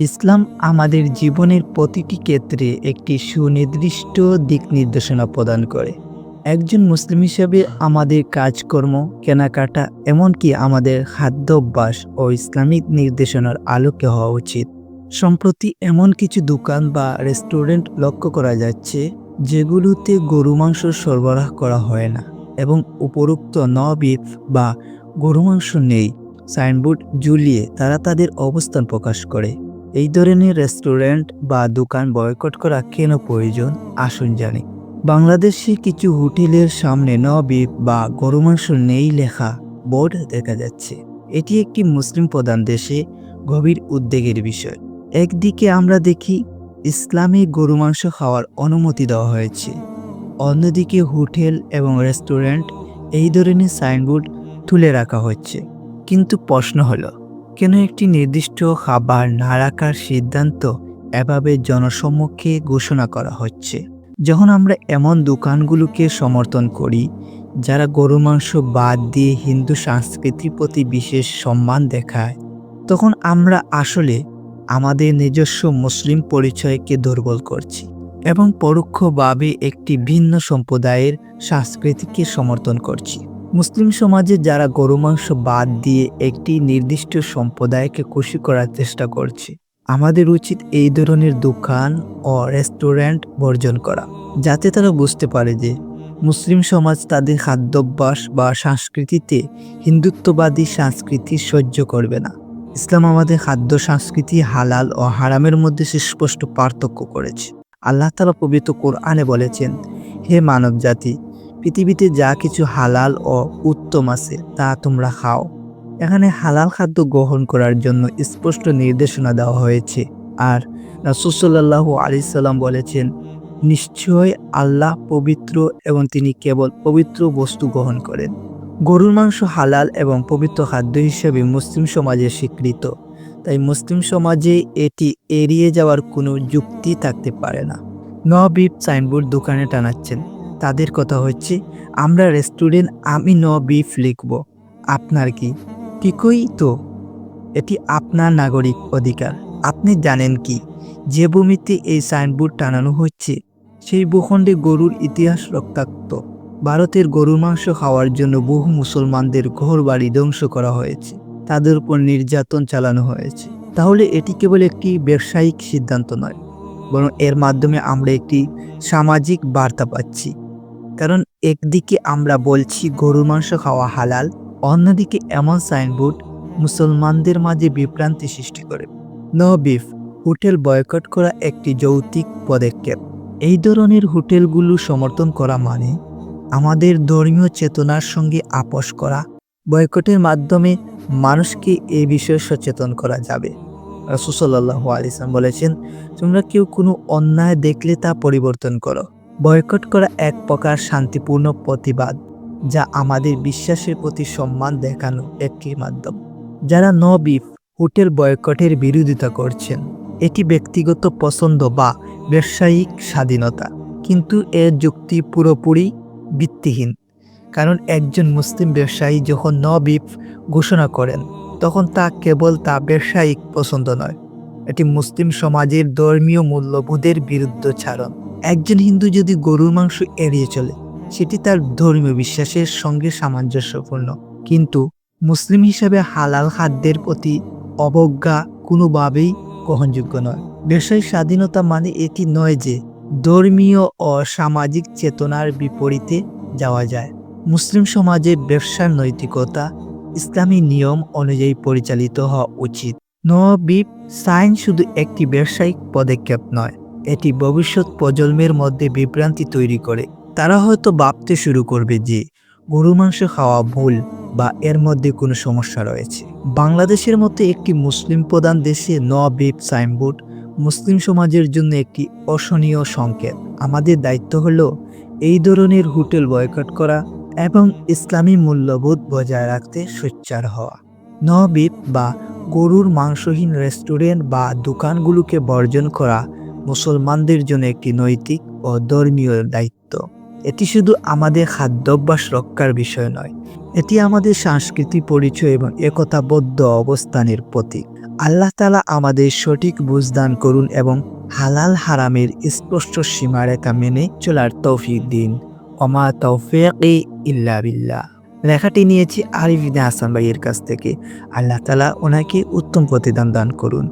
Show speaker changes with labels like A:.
A: ইসলাম আমাদের জীবনের প্রতিটি ক্ষেত্রে একটি সুনির্দিষ্ট দিক নির্দেশনা প্রদান করে। একজন মুসলিম হিসেবে আমাদের কাজকর্ম, কেনাকাটা, এমনকি আমাদের খাদ্যাভ্যাস ও ইসলামিক নির্দেশনার আলোকে হওয়া উচিত। সম্প্রতি এমন কিছু দোকান বা রেস্টুরেন্ট লক্ষ্য করা যাচ্ছে, যেগুলোতে গরু মাংস সরবরাহ করা হয় না এবং উপরোক্ত ন বিফ বা গরু মাংস নেই। সাইনবোর্ড ঝুলিয়ে তারা তাদের অবস্থান প্রকাশ করে। এই ধরনের রেস্টুরেন্ট বা দোকান বয়কট করা কেন প্রয়োজন? আসুন জানি। বাংলাদেশে কিছু হোটেলের সামনে ন বিফ বা গরু মাংস নেই লেখা বোর্ড দেখা যাচ্ছে। এটি একটি মুসলিম প্রধান দেশে গভীর উদ্বেগের বিষয়। একদিকে আমরা দেখি ইসলামে গরু মাংস খাওয়ার অনুমতি দেওয়া হয়েছে। অন্যদিকে হোটেল এবং রেস্টুরেন্ট এই ধরনের সাইনবোর্ড তুলে রাখা হচ্ছে। কিন্তু প্রশ্ন হলো কেন একটি নির্দিষ্ট খাবার না রাখার সিদ্ধান্ত এভাবে জনসম্মুখে ঘোষণা করা হচ্ছে? যখন আমরা এমন দোকানগুলোকে সমর্থন করি, যারা গরু মাংস বাদ দিয়ে হিন্দু সংস্কৃতির প্রতি বিশেষ সম্মান দেখায়, তখন আমরা আসলে আমাদের নিজস্ব মুসলিম পরিচয়কে দুর্বল করছি এবং পরোক্ষভাবে একটি ভিন্ন সম্প্রদায়ের সংস্কৃতিকে সমর্থন করছি। মুসলিম সমাজে যারা গরু মাংস বাদ দিয়ে একটি নির্দিষ্ট সম্প্রদায়কে খুশি করার চেষ্টা করছে, আমাদের উচিত এই ধরনের দোকান ও রেস্টুরেন্ট বর্জন করা, যাতে তারা বুঝতে পারে যে মুসলিম সমাজ তাদের খাদ্যাভ্যাস বা সংস্কৃতিতে হিন্দুত্ববাদী সংস্কৃতি সহ্য করবে না। ইসলাম আমাদের খাদ্য সংস্কৃতি হালাল ও হারামের মধ্যে সুস্পষ্ট পার্থক্য করেছে। আল্লাহ তালা পবিত্র কোরআনে বলেছেন, হে মানব জাতি পৃথিবীতে যা কিছু হালাল ও উত্তম আছে, তা তোমরা খাও। এখানে হালাল খাদ্য গ্রহণ করার জন্য স্পষ্ট নির্দেশনা দেওয়া হয়েছে। আর রাসুসাল্লাহু আলি সাল্লাম বলেছেন নিশ্চয় আল্লাহ পবিত্র এবং তিনি কেবল পবিত্র বস্তু গ্রহণ করেন। গরুর মাংস হালাল এবং পবিত্র খাদ্য হিসেবে মুসলিম সমাজে স্বীকৃত। তাই মুসলিম সমাজে এটি এড়িয়ে যাওয়ার কোনো যুক্তি থাকতে পারে না। ন বিপ সাইনবোর্ড দোকানে টানাচ্ছেন। তাদের কথা হচ্ছে, আমরা রেস্টুরেন্ট আমি ন বিফ লিখব। আপনার কি? ঠিকই তো। এটি আপনার নাগরিক অধিকার। আপনি জানেন কি? যে ভূমিতে এই সাইনবোর্ড টানানো হচ্ছে, সেই ভূখণ্ডে গরুর ইতিহাস রক্তাক্ত। ভারতের গরুর মাংস খাওয়ার জন্য বহু মুসলমানদের ঘর বাড়ি ধ্বংস করা হয়েছে। তাদের উপর নির্যাতন চালানো হয়েছে। তাহলে এটি কেবল একটি ব্যবসায়িক সিদ্ধান্ত নয়, বরং এর মাধ্যমে আমরা একটি সামাজিক বার্তা পাচ্ছি। কারণ একদিকে আমরা বলছি গরুর মাংস খাওয়া হালাল, অন্যদিকে এমন সাইনবোর্ড মুসলমানদের মাঝে বিভ্রান্তি সৃষ্টি করে। নো বিফ হোটেল বয়কট করা একটি যৌতিক পদক্ষেপ। এই ধরনের হোটেলগুলো সমর্থন করা মানে আমাদের ধর্মীয় চেতনার সঙ্গে আপোষ করা। বয়কটের মাধ্যমে মানুষকে এই বিষয়ে সচেতন করা যাবে। রসুসাল্লাহ আলিসাম বলেছেন, তোমরা কেউ কোনো অন্যায় দেখলে তা পরিবর্তন করো। বয়কট করা এক প্রকার শান্তিপূর্ণ প্রতিবাদ যা আমাদের বিশ্বাসের প্রতি সম্মান দেখানো একটি মাধ্যম। যারা ন বিফ হোটেল বয়কটের বিরোধিতা করছেন, এটি ব্যক্তিগত পছন্দ বা ব্যবসায়িক স্বাধীনতা, কিন্তু এর যুক্তি পুরোপুরি ভিত্তিহীন। কারণ একজন মুসলিম ব্যবসায়ী যখন ন বিফ ঘোষণা করেন, তখন তা কেবল তা ব্যবসায়িক পছন্দ নয়, এটি মুসলিম সমাজের ধর্মীয় মূল্যবোধের বিরুদ্ধচারণ একজন হিন্দু যদি গরুর মাংস এড়িয়ে চলে, সেটি তার ধর্মীয় বিশ্বাসের সঙ্গে সামঞ্জস্যপূর্ণ। কিন্তু মুসলিম হিসেবে হালাল খাদ্যের প্রতি অবজ্ঞা কোনোভাবেই গ্রহণযোগ্য নয়। ব্যবসায়িক স্বাধীনতা মানে এটি নয় যে ধর্মীয় ও সামাজিক চেতনার বিপরীতে যাওয়া যায়। মুসলিম সমাজে ব্যবসার নৈতিকতা, ইসলামী নিয়ম অনুযায়ী পরিচালিত হওয়া উচিত। নবিব সাইন শুধু একটি ব্যবসায়িক পদক্ষেপ নয় এটি ভবিষ্যৎ প্রজন্মের মধ্যে বিভ্রান্তি তৈরি করে। তারা হয়তো ভাবতে শুরু করবে যে গরু মাংস খাওয়া ভুল বা এর মধ্যে কোনো সমস্যা রয়েছে। বাংলাদেশের মতো একটি মুসলিম প্রধান দেশে ন বিপ সাইনবোর্ড মুসলিম সমাজের জন্য একটি অসহনীয় সংকেত। আমাদের দায়িত্ব হলো এই ধরনের হোটেল বয়কট করা এবং ইসলামী মূল্যবোধ বজায় রাখতে সোচ্চার হওয়া। ন বিপ বা গরুর মাংসহীন রেস্টুরেন্ট বা দোকানগুলোকে বর্জন করা মুসলমানদের জন্য একটি নৈতিক ও ধর্মীয় দায়িত্ব। এটি শুধু আমাদের খাদ্যাভ্যাস রক্ষার বিষয় নয়, এটি আমাদের সাংস্কৃতিক পরিচয় এবং একতাবদ্ধ অবস্থানের প্রতীক। আল্লাহ তালা আমাদের সঠিক বুঝদান করুন এবং হালাল হারামের স্পষ্ট সীমারেখা মেনে চলার তৌফিক দিন। অমা তৌফিক ইল্লা বিল্লাহ। লেখাটি নিয়েছি আরিফিনে হাসান ভাইয়ের কাছ থেকে। আল্লাহ তালা ওনাকে উত্তম প্রতিদান দান করুন।